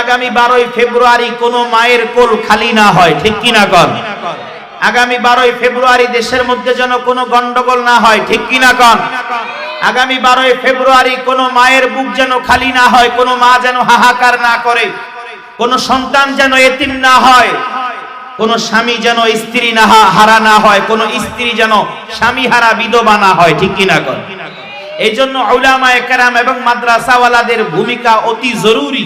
আগামী বারোই ফেব্রুয়ারি কোনো মায়ের কোল খালি না হয়, ঠিক কন আগামী বারোই ফেব্রুয়ারি দেশের মধ্যে যেন কোনো গন্ডগোল না হয়, ঠিক কন আগামী বারোই ফেব্রুয়ারি কোনো মায়ের বুক যেন খালি না হয়, কোনো মা যেন হাহাকার না করে, কোনো সন্তান যেন এতিম না হয়, কোন স্বামী যেন স্ত্রী না হারা না হয়, কোন স্ত্রী যেন স্বামী হারা বিধবা না হয়, ঠিক কিনা কর এই জন্য উলামায়ে কেরাম এবং মাদ্রাসাওয়ালাদের ভূমিকা অতি জরুরি।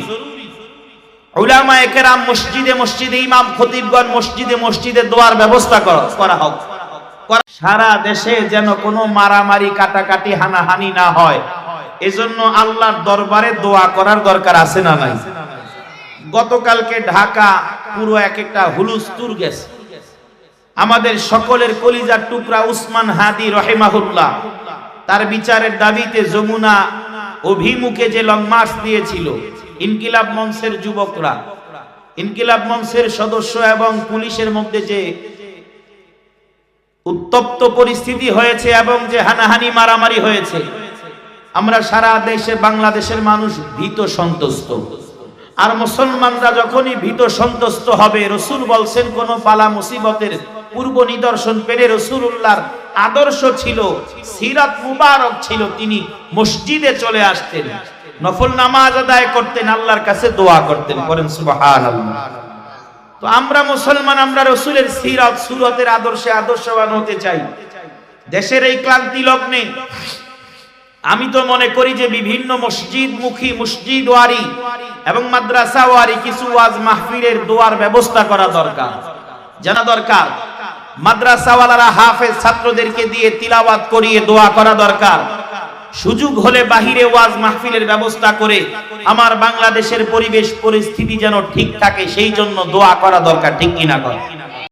উলামায়ে কেরাম মসজিদে মসজিদে, ইমাম খতিবগণ মসজিদে মসজিদে দোয়ার ব্যবস্থা করা- হোক। সারা দেশে যেন কোনো মারামারি, কাটাকাটি, হানাহানি না হয়। এজন্য আল্লাহর দরবারে দোয়া করার দরকার আছে না নাই? গতকালকে ঢাকা পুরো এক একটা হুলুস্তুর গেছে। আমাদের সকলের কলিজার টুকরা উসমান হাদি রহেমাহুল্লাহ, তার বিচারের দাবিতে যমুনা অভিমুখে যে লং দিয়েছিল ইনকিলাব মঞ্চের যুবকরা, ইনকিলাব মঞ্চের সদস্য এবং পুলিশের মধ্যে যে উত্তপ্ত পরিস্থিতি হয়েছে এবং যে হানাহানি মারামারি হয়েছে, আমরা সারা দেশে বাংলাদেশের মানুষ ভীত সন্তুষ্ট। আর মুসলমানরা যখনই ভীত সন্তুষ্ট হবে, রসুল বলছেন, কোন পালা মুসিবতের পূর্ব নিদর্শন পেরে রসুল্লাহর আদর্শ ছিল, সিরাত মুবারক ছিল, তিনি মসজিদে চলে আসতেন। নফল নামাজ আদায় করতেন, আল্লাহর কাছে দোয়া করতেন করেন সুবহানাল্লাহ। তো আমরা মুসলমান, আমরা রসুলের সিরাত সুরতের আদর্শে আদর্শবান হতে চাই। দেশের এই ক্লান্তি লগ্নে আমি তো মনে করি যে বিভিন্ন মসজিদ মুখী মসজিদ ওয়ারি এবং মাদ্রাসা ওয়ারি কিছু ওয়াজ মাহফিলের দোয়ার ব্যবস্থা করা দরকার। জানা দরকার? মাদ্রাসাওয়ালারা হাফেজ ছাত্রদেরকে দিয়ে তিলাওয়াত করিয়ে দোয়া করা দরকার। সুযোগ হলে বাহিরে ওয়াজ মাহফিলের ব্যবস্থা করে আমার বাংলাদেশের পরিবেশ পরিস্থিতি যেন ঠিক থাকে, সেই জন্য দোয়া করা দরকার, ঠিক কিনা কর